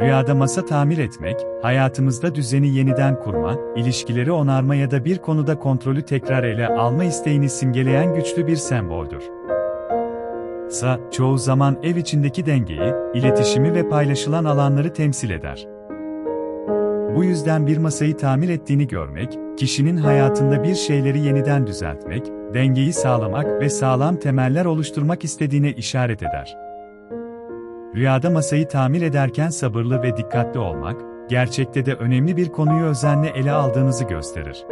Rüyada masa tamir etmek, hayatımızda düzeni yeniden kurma, ilişkileri onarma ya da bir konuda kontrolü tekrar ele alma isteğini simgeleyen güçlü bir semboldür. Sa, çoğu zaman ev içindeki dengeyi, iletişimi ve paylaşılan alanları temsil eder. Bu yüzden bir masayı tamir ettiğini görmek, kişinin hayatında bir şeyleri yeniden düzeltmek, dengeyi sağlamak ve sağlam temeller oluşturmak istediğine işaret eder. Rüyada masayı tamir ederken sabırlı ve dikkatli olmak, gerçekte de önemli bir konuyu özenle ele aldığınızı gösterir.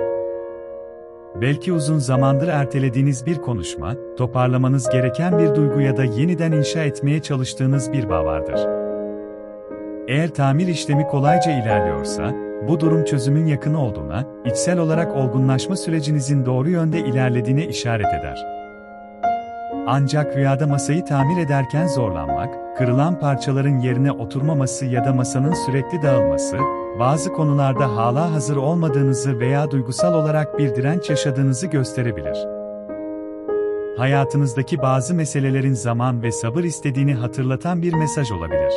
Belki uzun zamandır ertelediğiniz bir konuşma, toparlamanız gereken bir duygu ya da yeniden inşa etmeye çalıştığınız bir bağ vardır. Eğer tamir işlemi kolayca ilerliyorsa, bu durum çözümün yakın olduğuna, içsel olarak olgunlaşma sürecinizin doğru yönde ilerlediğine işaret eder. Ancak rüyada masayı tamir ederken zorlanmak, kırılan parçaların yerine oturmaması ya da masanın sürekli dağılması, bazı konularda hala hazır olmadığınızı veya duygusal olarak bir direnç yaşadığınızı gösterebilir. Hayatınızdaki bazı meselelerin zaman ve sabır istediğini hatırlatan bir mesaj olabilir.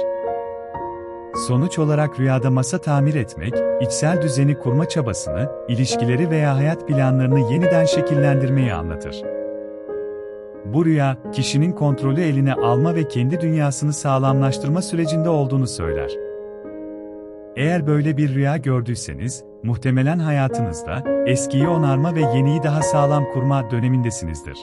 Sonuç olarak rüyada masa tamir etmek, içsel düzeni kurma çabasını, ilişkileri veya hayat planlarını yeniden şekillendirmeyi anlatır. Bu rüya, kişinin kontrolü eline alma ve kendi dünyasını sağlamlaştırma sürecinde olduğunu söyler. Eğer böyle bir rüya gördüyseniz, muhtemelen hayatınızda eskiyi onarma ve yeniyi daha sağlam kurma dönemindesinizdir.